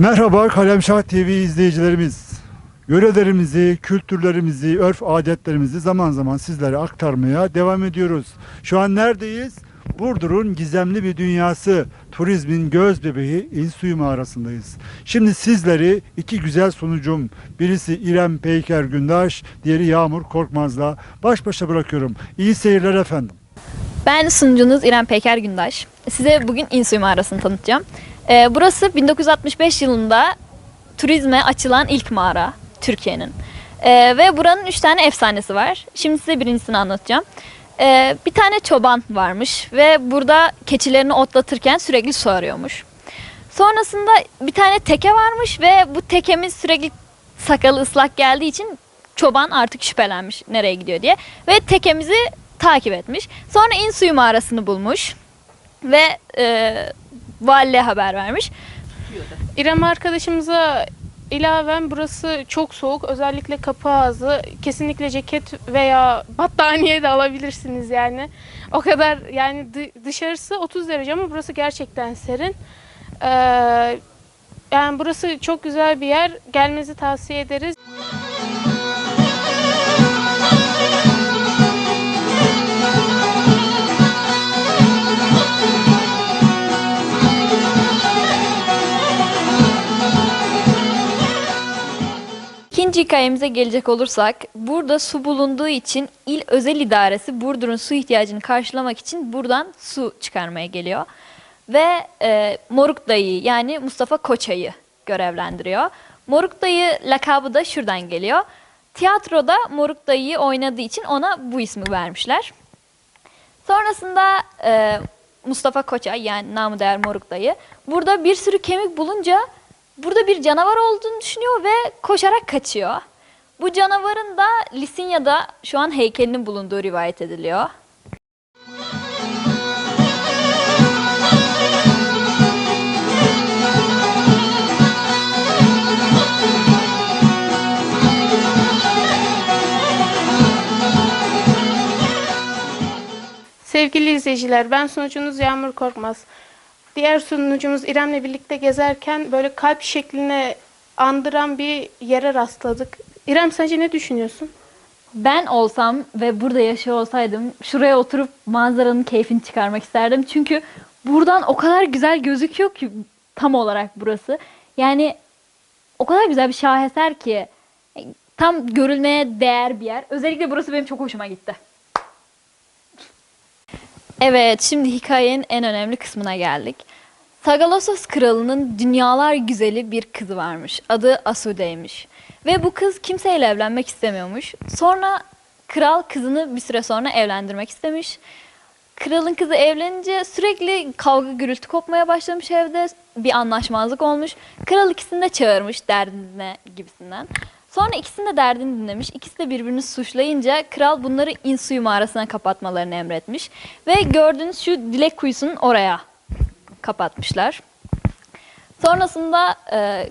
Merhaba Kalemşah TV izleyicilerimiz. Yörelerimizi, kültürlerimizi, örf adetlerimizi zaman zaman sizlere aktarmaya devam ediyoruz. Şu an neredeyiz? Burdur'un gizemli bir dünyası, turizmin göz bebeği İnsuyu mağarasındayız. Şimdi sizleri iki güzel sunucum, birisi İrem Peyker Gündaş, diğeri Yağmur Korkmaz'la baş başa bırakıyorum. İyi seyirler efendim. Ben sunucunuz İrem Peker Gündaş. Size bugün İnsuyu Mağarası'nı tanıtacağım. Ee, burası 1965 yılında turizme açılan ilk mağara Türkiye'nin. Ee, ve buranın üç tane efsanesi var. Şimdi size birincisini anlatacağım. Ee, bir tane çoban varmış ve burada keçilerini otlatırken sürekli su arıyormuş. Sonrasında bir tane teke varmış ve bu tekemiz sürekli sakalı ıslak geldiği için çoban artık şüphelenmiş nereye gidiyor diye. Ve tekemizi takip etmiş. Sonra İnsuyu mağarasını bulmuş ve e, valiliğe haber vermiş. İrem arkadaşımıza ilaven burası çok soğuk. Özellikle kapı ağzı. Kesinlikle ceket veya battaniye de alabilirsiniz yani. O kadar yani dı- dışarısı 30 derece ama burası gerçekten serin. Ee, yani burası çok güzel bir yer. Gelmenizi tavsiye ederiz. İkinci hikayemize gelecek olursak burada su bulunduğu için il özel idaresi Burdur'un su ihtiyacını karşılamak için buradan su çıkarmaya geliyor. Ve e, Moruk Dayı yani Mustafa Koçay'ı görevlendiriyor. Moruk Dayı lakabı da şuradan geliyor. Tiyatroda Moruk Dayı'yı oynadığı için ona bu ismi vermişler. Sonrasında e, Mustafa Koçay yani namı değer Moruk Dayı burada bir sürü kemik bulunca burada bir canavar olduğunu düşünüyor ve koşarak kaçıyor. Bu canavarın da Lisinya'da şu an heykelinin bulunduğu rivayet ediliyor. Sevgili izleyiciler, ben sunucunuz Yağmur Korkmaz. Diğer sunucumuz İrem'le birlikte gezerken böyle kalp şekline andıran bir yere rastladık. İrem sence ne düşünüyorsun? Ben olsam ve burada yaşıyor olsaydım şuraya oturup manzaranın keyfini çıkarmak isterdim. Çünkü buradan o kadar güzel gözüküyor ki tam olarak burası. Yani o kadar güzel bir şaheser ki e, tam görülmeye değer bir yer. Özellikle burası benim çok hoşuma gitti. Evet, şimdi hikayenin en önemli kısmına geldik. Sagalassos kralının dünyalar güzeli bir kızı varmış. Adı Asude'ymiş. Ve bu kız kimseyle evlenmek istemiyormuş. Sonra kral kızını bir süre sonra evlendirmek istemiş. Kralın kızı evlenince sürekli kavga gürültü kopmaya başlamış evde. Bir anlaşmazlık olmuş. Kral ikisini de çağırmış derdine gibisinden. Sonra ikisinin de derdini dinlemiş. İkisi de birbirini suçlayınca kral bunları İnsuyu mağarasına kapatmalarını emretmiş. Ve gördüğünüz şu dilek kuyusunun oraya kapatmışlar. Sonrasında e,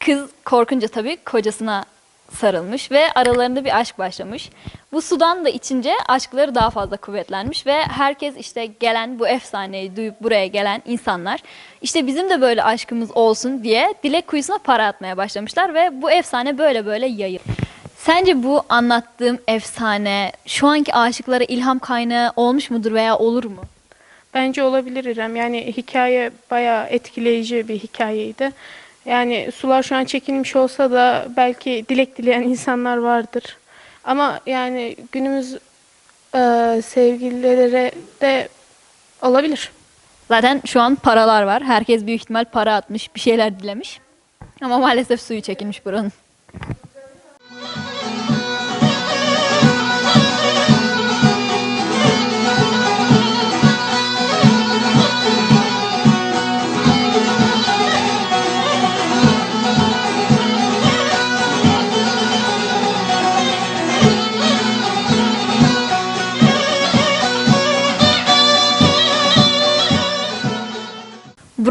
kız korkunca tabii kocasına sarılmış ve aralarında bir aşk başlamış. Bu sudan da içince aşkları daha fazla kuvvetlenmiş ve herkes işte gelen bu efsaneyi duyup buraya gelen insanlar işte bizim de böyle aşkımız olsun diye dilek kuyusuna para atmaya başlamışlar ve bu efsane böyle böyle yayılıyor. Sence bu anlattığım efsane şu anki aşıklara ilham kaynağı olmuş mudur veya olur mu? Bence olabilir İrem. Yani hikaye bayağı etkileyici bir hikayeydi. Yani sular şu an çekilmiş olsa da belki dilek dileyen insanlar vardır. Ama yani günümüz e, sevgililere de olabilir. Zaten şu an paralar var. Herkes büyük ihtimal para atmış, bir şeyler dilemiş. Ama maalesef suyu çekilmiş buranın.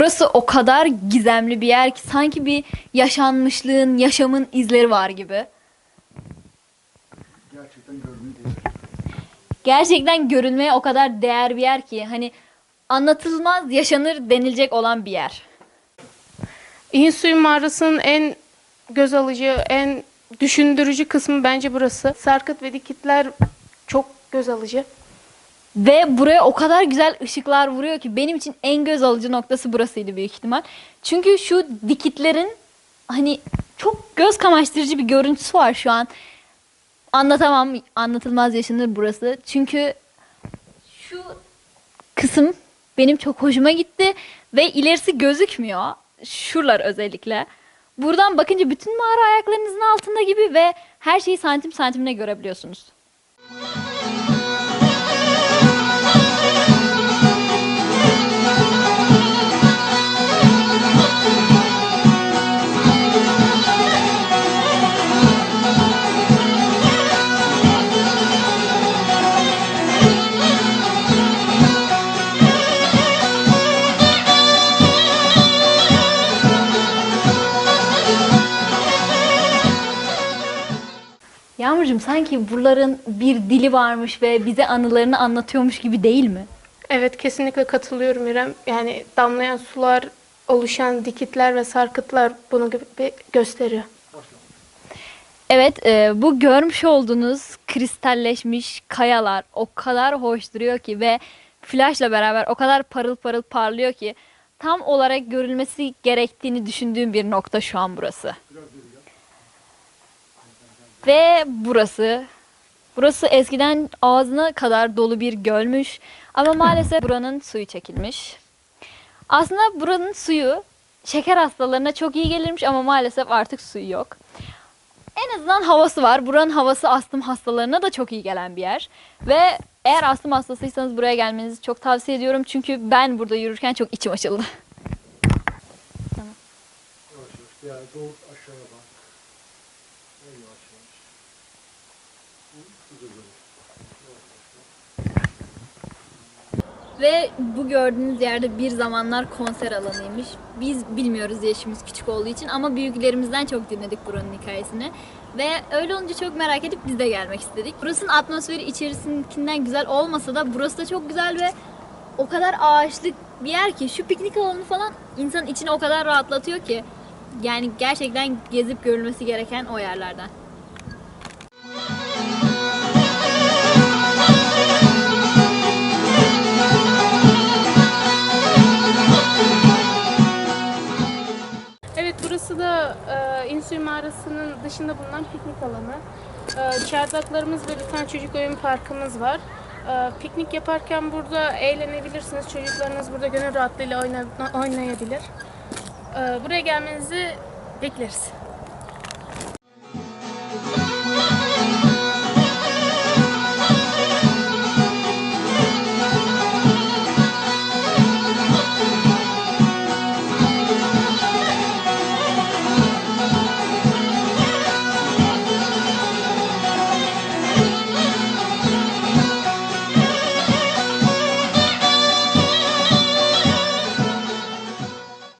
Burası o kadar gizemli bir yer ki sanki bir yaşanmışlığın, yaşamın izleri var gibi. Gerçekten değil. Gerçekten görülmeye o kadar değer bir yer ki hani anlatılmaz yaşanır denilecek olan bir yer. İnsuyu mağarasının en göz alıcı, en düşündürücü kısmı bence burası. Sarkıt ve dikitler çok göz alıcı. Ve buraya o kadar güzel ışıklar vuruyor ki benim için en göz alıcı noktası burasıydı büyük ihtimal. Çünkü şu dikitlerin hani çok göz kamaştırıcı bir görüntüsü var şu an. Anlatamam, anlatılmaz yaşanır burası. Çünkü şu kısım benim çok hoşuma gitti ve ilerisi gözükmüyor. Şuralar özellikle. Buradan bakınca bütün mağara ayaklarınızın altında gibi ve her şeyi santim santimine görebiliyorsunuz. Yağmurcuğum sanki buraların bir dili varmış ve bize anılarını anlatıyormuş gibi değil mi? Evet kesinlikle katılıyorum İrem. Yani damlayan sular, oluşan dikitler ve sarkıtlar bunu gö- gösteriyor. Evet, e, bu görmüş olduğunuz kristalleşmiş kayalar o kadar hoş duruyor ki ve flaşla beraber o kadar parıl parıl parlıyor ki tam olarak görülmesi gerektiğini düşündüğüm bir nokta şu an burası. Ve burası, burası eskiden ağzına kadar dolu bir gölmüş ama maalesef buranın suyu çekilmiş. Aslında buranın suyu şeker hastalarına çok iyi gelirmiş ama maalesef artık suyu yok. En azından havası var. Buranın havası astım hastalarına da çok iyi gelen bir yer. Ve eğer astım hastasıysanız buraya gelmenizi çok tavsiye ediyorum. Çünkü ben burada yürürken çok içim açıldı. Yavaş yavaş. Ya doğru aşağıya bak. En yavaş yavaş. Hızlı hızlı. Ve bu gördüğünüz yerde bir zamanlar konser alanıymış. Biz bilmiyoruz yaşımız küçük olduğu için ama büyüklerimizden çok dinledik buranın hikayesini. Ve öyle olunca çok merak edip biz de gelmek istedik. Burasının atmosferi içerisindekinden güzel olmasa da burası da çok güzel ve o kadar ağaçlık bir yer ki şu piknik alanı falan insanın içini o kadar rahatlatıyor ki. Yani gerçekten gezip görülmesi gereken o yerlerden. İnsuy Mağarası'nın dışında bulunan piknik alanı. E, çardaklarımız ve bir tane çocuk oyun parkımız var. E, piknik yaparken burada eğlenebilirsiniz. Çocuklarınız burada gönül rahatlığıyla oyna- oynayabilir. E, buraya gelmenizi bekleriz.